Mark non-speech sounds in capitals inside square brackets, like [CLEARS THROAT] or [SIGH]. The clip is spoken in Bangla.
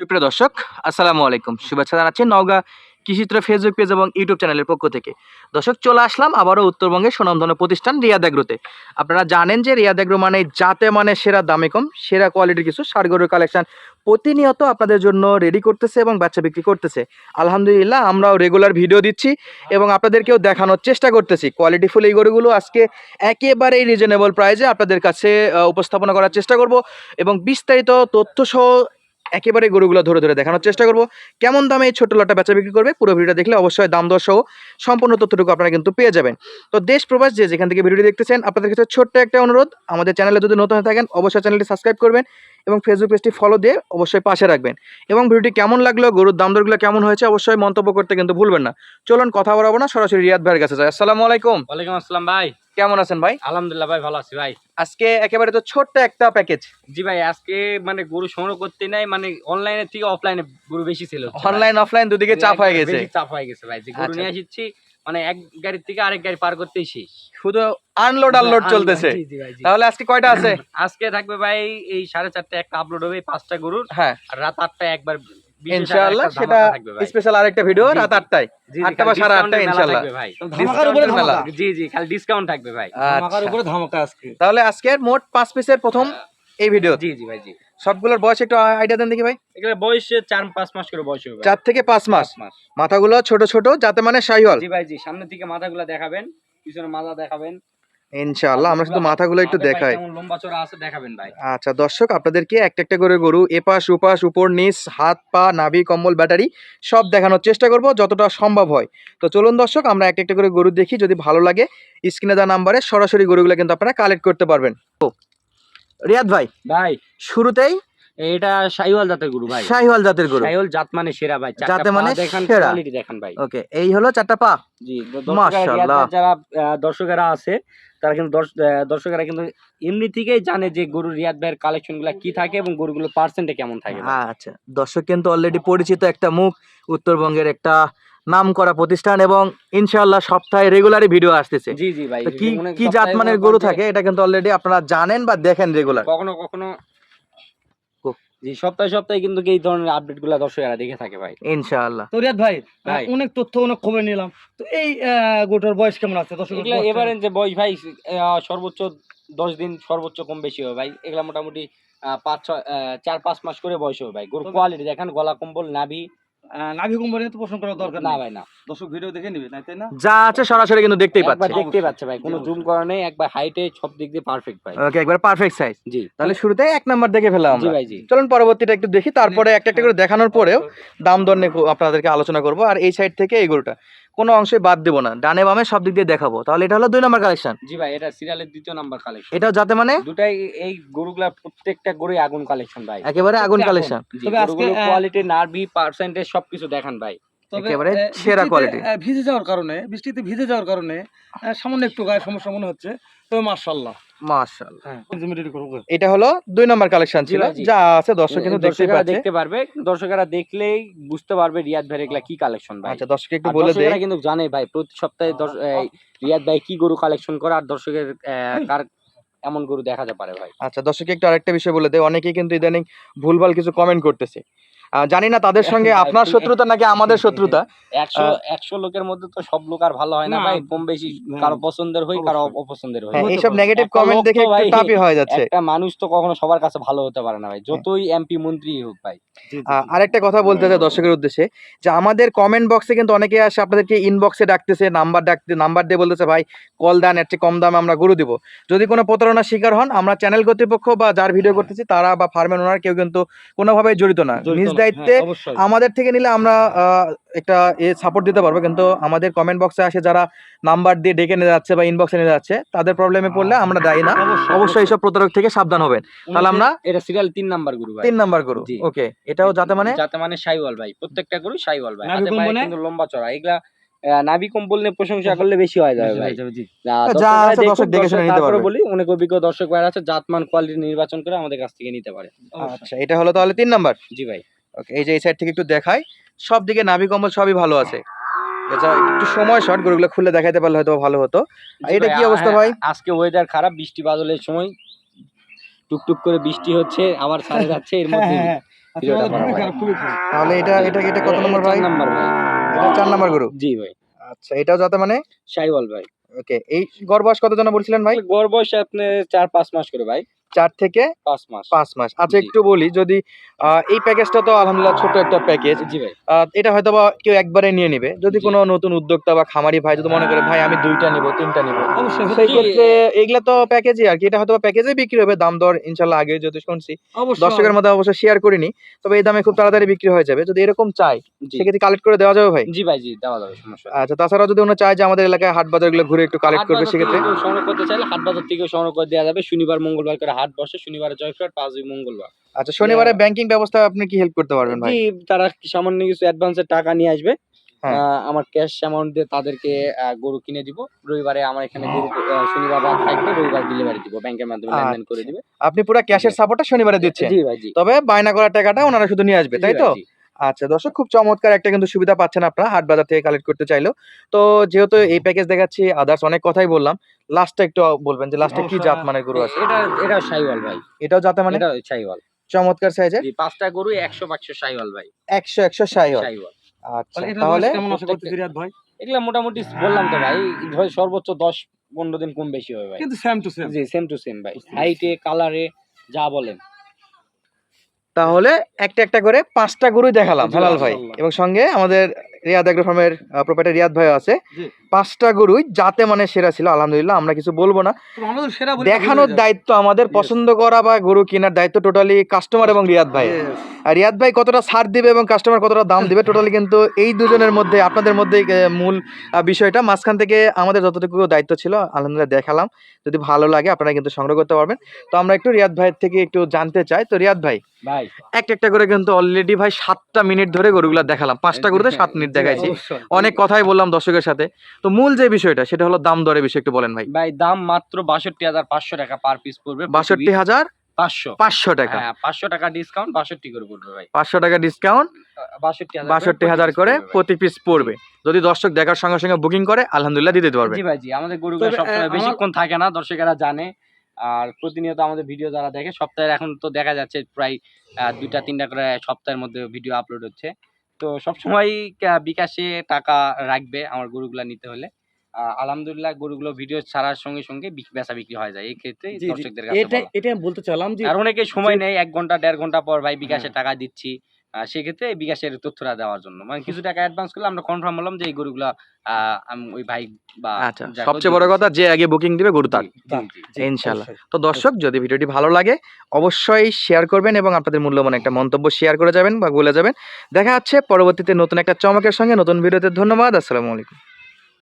সুপ্রিয় দর্শক, আসসালামু আলাইকুম। শুভেচ্ছা জানাচ্ছি নওগাঁ কৃষিত্র ফেসবুক পেজ এবং ইউটিউব চ্যানেলের পক্ষ থেকে। দর্শক, চলে আসলাম আবারও উত্তরবঙ্গের সুনামধন্য প্রতিষ্ঠান রিয়াদ এগ্রোতে। আপনারা জানেন যে রিয়াদ এগ্রো মানে যাতে মানে সেরা, দামে কম, সেরা কোয়ালিটির কিছু সারগরুর কালেকশন প্রতিনিয়ত আপনাদের জন্য রেডি করতেছে এবং বাচ্চা বিক্রি করতেছে। আলহামদুলিল্লাহ, আমরাও রেগুলার ভিডিও দিচ্ছি এবং আপনাদেরকেও দেখানোর চেষ্টা করতেছি। কোয়ালিটিফুল এই গরুগুলো আজকে একেবারেই রিজনেবল প্রাইজে আপনাদের কাছে উপস্থাপনা করার চেষ্টা করব এবং বিস্তারিত তথ্য সহ একেবারে গরুগুলো ধরে ধরে দেখানোর চেষ্টা করব। কেমন দামে এই ছোট লটটা বেচা বিক্রি করবে? পুরো ভিডিওটা দেখলে অবশ্যই দাম দর সহ সম্পূর্ণ তথ্যটুকু আপনারা কিন্তু পেয়ে যাবেন। তো দেশ প্রবাস যে যেখান থেকে ভিডিওটি দেখতেছেন, আপনাদের কাছে ছোট্ট একটা অনুরোধ। আমাদের চ্যানেলে যদি নতুন থাকেন, অবশ্যই চ্যানেলটি সাবস্ক্রাইব করবেন। এবং ফেসবুক পেজটি ফলো দিয়ে অবশ্যই পাশে রাখবেন। এবং ভিডিওটি কেমন লাগল গরুর দাম দরগুলো কেমন হয়েছে অবশ্যই মন্তব্য করতে কিন্তু ভুলবেন না। চলুন কথা বলাবো না সরাসরি রিয়াদ ভাইয়ের কাছে যাই। আসসালামু আলাইকুম। ওয়ালাইকুম আসসালাম ভাই। কেমন আছেন ভাই? আলহামদুলিল্লাহ ভাই ভালো আছি ভাই। আজকে একেবারে তো ছোট্ট একটা প্যাকেজ জি ভাই আজকে মানে গরু সংগ্রহ করতে নাই মানে অনলাইনে থেকে অফলাইনে গরু বেশি ছিল অনলাইন অফলাইন দুদিকে চাপ হয়ে গেছে। চাপ হয়ে গেছে ভাই। যে গরু আচ্ছা। নিয়ে আসছি মানে এক গাড়ির থেকে আরেক গাড়ি পার করতেই শেষ। শুধু আনলোড আনলোড চলতেছে। তাহলে আজকে কয়টা আছে? [CLEARS THROAT] আজকে থাকবে ভাই এই সাড়ে চারটে একটা আপলোড হবে পাঁচটা গরুর। হ্যাঁ। আর রাত আটটা একবার ইনশাআল্লাহ সেটা। স্পেশাল আরেকটা ভিডিও রাত আটটায়। আটটা বা সাড়ে আটটায় ইনশাআল্লাহ। থাকবে ভাই। ডিসকাউন্টের জি জি খালি ডিসকাউন্ট থাকবে ভাই। ধামাকার। উপরে ধামাকা আজকে। তাহলে আজকের মোট পাঁচ পিসের প্রথম এই ভিডিও জি জি ভাই জি। সবগুলোর বয়স একটু আইডিয়া দেন দেখি ভাই। এগুলো বয়স চার পাঁচ মাস করে বয়স হবে চার থেকে পাঁচ মাস। মাথাগুলো ছোট ছোট যাতে মানে শাহিওয়াল জি ভাই জি সামনের দিকে মাথাগুলো দেখাবেন পিছনে মাজা দেখাবেন। ইনশাআল্লাহ আমরা শুধু মাথাগুলো একটু দেখাই। লম্বা চড়া আছে দেখাবেন ভাই। আচ্ছা দর্শক আপনাদেরকে একটা একটা করে গরু এপাশ উপাশ উপর নিচ হাত পা নাভি কম্বল ব্যাটারি সব দেখানোর চেষ্টা করব যতটা সম্ভব হয়। তো চলুন দর্শক আমরা একটা একটা করে গরু দেখি যদি ভালো লাগে স্ক্রিনে দেওয়া নাম্বারে সরাসরি গরুগুলো কিন্তু আপনারা কালেক্ট করতে পারবেন। রিয়াদ ভাই ভাই। শুরুতেই এটা শাহিওয়াল জাতের গরু ভাই। শাহিওয়াল জাতের গরু। শাহিওয়াল জাত মানে সেরা ভাই। জাতে মানে দেখান। কোয়ালিটি দেখান ভাই। ওকে এই হলো চারটা পা? জি মাশাআল্লাহ। যারা দর্শকেরা আছে তারা কিন্তু দর্শকেরা কিন্তু এমনি থেকেই জানে যে গরু রিয়াদ ভাইয়ের কালেকশনগুলা কি থাকে এবং গরুগুলো পার্সেন্টে কেমন থাকে আচ্ছা দর্শক কিন্তু অলরেডি পরিচিত একটা মুখ উত্তরবঙ্গের একটা নাম করা প্রতিষ্ঠান এবং ইনশাআল্লাহ সপ্তাহে রেগুলারই ভিডিও আসতেছে। জি জি ভাই কি কি জাত মানের গরু থাকে? এটা কিন্তু অলরেডি আপনারা জানেন বা দেখেন রেগুলার কখনো কখনো জি সপ্তাহে সপ্তাহে কিন্তু এই ধরনের আপডেটগুলা দর্শকেরা দেখে থাকে ভাই। ইনশাআল্লাহ। তো রিয়াদ ভাই ভাই। অনেক তথ্য অনেক খবর নিলাম। তো এই আহ, গোটার বয়স কেমন আছে? দর্শক এবারে যে বয়স ভাই আহ, সর্বোচ্চ দশ দিন সর্বোচ্চ কম বেশি হবে ভাই। এগুলা মোটামুটি আহ, পাঁচ ছয় আহ, চার পাঁচ মাস করে বয়স হবে ভাই। গরু কোয়ালিটি দেখেন গলা কম্বল নাভি নাভি কোম্পানি তো করার দরকার না না ভাই না। দর্শক ভিডিও দেখে নিবে তাই না? যা আছে সরাসরি কিন্তু দেখতেই পাচ্ছে পাচ্ছে ভাই কোনো জুম করা নেই একবার হাইটে সব দিক দিয়ে পারফেক্ট ভাই। ওকে একবার পারফেক্ট সাইজ জি। তাহলে শুরুতে এক নাম্বার দেখে ফেলাম জি ভাই জি। চলুন পরবর্তীটা একটু দেখি তারপরে একটা একটা করে দেখানোর পরেও দাম দর নিয়ে আপনাদেরকে আলোচনা করব। আর এই সাইড থেকে এই গরুটা। কোনো অংশে বাদ দেবো না। ডানে বামে সব দিক দিয়ে দেখাবো। তাহলে এটা হলো দুই নম্বর কালেকশন জি ভাই এটা সিরিয়ালের দ্বিতীয় নাম্বার কালেকশন এটাও যাতে মানে দুটাই এই গরুগুলা প্রত্যেকটা গরুই আগুন কালেকশন ভাই। একেবারে আগুন। কালেকশন তবে আজকে, কোয়ালিটি নার্ভি পার্সেন্টেজ সবকিছু দেখান ভাই। একেবারে সেরা কোয়ালিটি ভিজে যাওয়ার কারণে বৃষ্টিতে ভিজে যাওয়ার কারণে সামান্য একটু গায়ে সমস্যা মনে হচ্ছে। তবে মার্শাল্লাহ মাশাআল্লাহ। হ্যাঁ এটা হলো দুই নাম্বার কালেকশন ছিল। যা আছে দর্শক কিন্তু দেখতেই পাচ্ছে। দেখতে পারবে। দর্শকেরা দেখলেই বুঝতে পারবে রিয়াদ ভাই এগুলা কি কালেকশন ভাই। আচ্ছা দর্শক একটু বলে দেই। কিন্তু জানে ভাই প্রতি সপ্তাহে রিয়াদ ভাই কি গরু কালেকশন করে আর দর্শকের আহ, কার এমন গরু দেখা পারে ভাই। আচ্ছা দর্শক একটু আরেকটা বিষয় বলে দেয় অনেকেই কিন্তু ইদানিং ভুলভাল কিছু কমেন্ট করতেছে। জানি না তাদের সঙ্গে আপনার শত্রুতা নাকি আমাদের শত্রুতা? একশো একশো লোকের মধ্যে তো সব লোক আর ভালো হয় না ভাই কম বেশি কারও পছন্দের হই কারও অপছন্দের হই। হ্যাঁ এইসব নেগেটিভ কমেন্ট দেখে একটু টাপি হয়ে যাচ্ছে। একটা মানুষ তো কখনো সবার কাছে ভালো হতে পারে না হ্যাঁ। ভাই যতই এমপি মন্ত্রী হোক ভাই। আরেকটা কথা বলতে চাই দর্শকের উদ্দেশ্যে যে আমাদের কমেন্ট বক্সে কিন্তু অনেকে আসে আপনাদেরকে ইনবক্সে ডাকতেছে নাম্বার ডাকতে নাম্বার দিয়ে বলতেছে ভাই কল দেন এর চেয়ে কম দামে আমরা গরু দিব। যদি কোনো প্রতারণার শিকার হন আমরা চ্যানেল কর্তৃপক্ষ বা যার ভিডিও করতেছি তারা বা ফার্মের ওনার কেউ কিন্তু কোনোভাবে জড়িত না। জড়িত নিজ না, দায়িত্বে হ্যাঁ, আমাদের থেকে নিলে আমরা আহ, একটা এ সাপোর্ট দিতে পারব। কিন্তু আমাদের কমেন্ট বক্সে আসে যারা নাম্বার দিয়ে ডেকে নিয়ে যাচ্ছে বা ইনবক্সে নিয়ে যাচ্ছে তাদের প্রবলেমে পড়লে আমরা দায়ী না। অবশ্যই, এইসব প্রতারক থেকে সাবধান হবেন। তাহলে আমরা এটা সিরিয়াল তিন নাম্বার গুরু তিন নাম্বার গুরু জি। ওকে এটাও যাতে মানে যাতে মানে সাইওয়াল ভাই প্রত্যেকটা গরু সাইওয়াল ভাই। কিন্তু লম্বা চড়া। এগুলা কম্বল নিয়ে প্রশংসা করলে বেশি হয়ে যাবে ভাই। তারপরে। বলি অনেক অভিজ্ঞ দর্শক ভাইরা আছে জাতমান কোয়ালিটি নির্বাচন করে আমাদের কাছ থেকে নিতে পারে। আচ্ছা এটা হলো তাহলে তিন নাম্বার জি ভাই। ওকে এই যে এই সাইড থেকে একটু দেখাই সব দিকে নাভি কম্বল সবই ভালো আছে। এটা একটু সময় শর্ট গরুগুলো খুলে দেখাইতে পারলে হয়তো ভালো হতো। এটা কি অবস্থা হ্যাঁ, ভাই? আজকে ওয়েদার খারাপ বৃষ্টি বাদলের সময় টুকটুক করে বৃষ্টি হচ্ছে আবার ছাড়ে যাচ্ছে [LAUGHS] এর মধ্যে আচ্ছা, তাহলে এটা এটা এটা কত নম্বর ভাই? নাম্বার ভাই। এটা চার নম্বর গরু? জি ভাই। আচ্ছা এটাও যাতে মানে? সাইওয়াল ভাই। ওকে এই গড় বয়স কত জন বলছিলেন ভাই? গড় বয়সে আপনি চার পাঁচ মাস করে ভাই। চার থেকে পাঁচ মাস। পাঁচ মাস। আচ্ছা একটু বলি যদি এই প্যাকেজটা তো আলহামদুলিল্লাহ ছোট একটা প্যাকেজ জি ভাই। এটা হয়তো বা কেউ একবারে নিয়ে নিবে। যদি। কোনো নতুন উদ্যোক্তা বা খামারি ভাই যদি মনে করে ভাই আমি দুইটা নিব তিনটা নিব। সেই ক্ষেত্রে এগুলা তো প্যাকেজই আর কি। এটা হয়তো প্যাকেজে বিক্রি হবে দাম দর ইনশাল্লাহ আগে যদি শুনছি। দর্শকের মধ্যে অবশ্য শেয়ার করিনি তবে এই দামে খুব তাড়াতাড়ি বিক্রি হয়ে যাবে। যদি এরকম চাই সেক্ষেত্রে কালেক্ট করে দেওয়া যাবে ভাই? জি ভাই জি দেওয়া যাবে সমস্যা আচ্ছা তাছাড়া যদি ওনার চায় যে আমাদের এলাকায় হাট বাজারগুলো ঘুরে একটু কালেক্ট করবে সেক্ষেত্রে? থেকে সংগ্রহ করতে চাইলে হাট বাজার থেকেও সংগ্রহ করে দেওয়া যাবে। শনিবার মঙ্গলবার করে হাট বসে শনিবারে জয়ফ্রাট পাঁচ দুই মঙ্গলবার। আচ্ছা শনিবারে ব্যাংকিং ব্যবস্থা আপনি কি হেল্প করতে পারবেন ভাই? তারা সামান্য কিছু অ্যাডভান্সের টাকা নিয়ে আসবে। হ্যাঁ। আমার ক্যাশ অ্যামাউন্ট দিয়ে তাদেরকে গরু কিনে দিব। রবিবারে আমার এখানে গরু শনিবার রাত থাকবে রবিবার ডেলিভারি দিব। ব্যাংকের মাধ্যমে লেনদেন করে দিবে। আপনি পুরো ক্যাশের সাপোর্টটা শনিবারে দিচ্ছেন। জি ভাই জি। তবে বায়না করার টাকাটা ওনারা শুধু নিয়ে আসবে তাই তো। আচ্ছা দর্শক খুব চমৎকার একটা কিন্তু সুবিধা পাচ্ছেন আপনারা হাট বাজার থেকে কালেক্ট করতে চাইলেও। তো যেহেতু এই প্যাকেজ দেখাচ্ছি আদার্স অনেক কথাই বললাম। লাস্টটা একটু বলবেন যে লাস্টে কি জাত মানে গরু আছে? এটা এটা শাইওয়াল ভাই। এটাও যাতে মানে? এটা শাইওয়াল চমৎকার সাইজের পাঁচটা গরু একশো পাঁচশো শাইওয়াল ভাই। একশো একশো সাই হয় শাইওয়াল আচ্ছা তাহলে কেমন আশা করতেছি রিয়াদ ভাই? এগুলা মোটামুটি বললাম তো ভাই ধর সর্বোচ্চ দশ পনেরো দিন কম বেশি হবে ভাই। কিন্তু সেম টু সেম জি সেম টু সেম ভাই। হাইটে কালারে যা বলেন। তাহলে একটা একটা করে পাঁচটা গরুই দেখালাম হেলাল ভাই। এবং সঙ্গে আমাদের রিয়াদ এগ্রো ফার্মের প্রোপাইটার রিয়াদ ভাই আছে। পাঁচটা গরুই যাতে মানে সেরা ছিল আলহামদুলিল্লাহ আমরা কিছু বলব না। দেখানোর দায়িত্ব আমাদের পছন্দ করা বা গরু কেনার দায়িত্ব টোটালি কাস্টমার এবং রিয়াদ ভাই। আর রিয়াদ ভাই কতটা ছাড় দিবে এবং কাস্টমার কতটা দাম দিবে টোটালি কিন্তু এই দুজনের মধ্যে আপনাদের মধ্যে মূল বিষয়টা। মাঝখান থেকে আমাদের যতটুকু দায়িত্ব ছিল আলহামদুলিল্লাহ দেখালাম। যদি ভালো লাগে আপনারা কিন্তু সংগ্রহ করতে পারবেন। তো আমরা একটু রিয়াদ ভাইয়ের থেকে একটু জানতে চাই। তো রিয়াদ ভাই একটা একটা করে কিন্তু অলরেডি ভাই সাতটা মিনিট ধরে গরুগুলা দেখালাম। পাঁচটা গরুতে সাত মিনিট দেখাইছি। অনেক কথাই বললাম দর্শকের সাথে। তো মূল যে বিষয়টা সেটা হলো দাম দরের বিষয় একটু বলেন ভাই। ভাই দাম মাত্র বাষট্টি হাজার পাঁচশো টাকা পার পিস পড়বে বাষট্টি হাজার পাঁচশো। পাঁচশো টাকা। হ্যাঁ পাঁচশো টাকা ডিসকাউন্ট বাষট্টি করে পড়বে ভাই। পাঁচশো টাকা ডিসকাউন্ট বাষট্টি হাজার করে প্রতি পিস পড়বে যদি দর্শক দেখার সঙ্গে সঙ্গে বুকিং করে আলহামদুলিল্লাহ দিতে পারবে। জি ভাই জি আমাদের গরুগুলো সবসময় বেশিক্ষণ থাকে না দর্শকেরা জানে। আর প্রতিনিয়ত আমাদের ভিডিও যারা দেখে সপ্তাহে এখন তো দেখা যাচ্ছে প্রায় দুইটা তিনটা করে সপ্তাহের মধ্যে ভিডিও আপলোড হচ্ছে। তো সবসময় বিকাশে টাকা রাখবে আমার গরুগুলা নিতে হলে। আলহামদুলিল্লাহ গরুগুলো ভিডিও ছাড়ার সঙ্গে সঙ্গে বেচা বিক্রি হয়ে যায়। এই ক্ষেত্রে। দর্শকদের কাছে এটা এটা বলতে চাইলাম যে আর অনেকে সময় নেই এক ঘণ্টা দেড় ঘণ্টা পর ভাই বিকাশে হ্যাঁ। টাকা দিচ্ছি। সেক্ষেত্রে বিকাশের তথ্যটা দেওয়ার জন্য। মানে কিছু টাকা অ্যাডভান্স করলে আমরা কনফার্ম হলাম যে এই গরুগুলা ওই ভাই বা আচ্ছা সবচেয়ে বড় কথা যে আগে বুকিং দিবে গরু তার। ইনশাল্লাহ। তো দর্শক যদি ভিডিওটি ভালো লাগে অবশ্যই শেয়ার করবেন এবং আপনাদের মূল্যবান একটা মন্তব্য শেয়ার করে যাবেন বা বলে যাবেন। দেখা হচ্ছে পরবর্তীতে নতুন একটা চমকের সঙ্গে নতুন ভিডিওতে ধন্যবাদ আসসালামু আলাইকুম।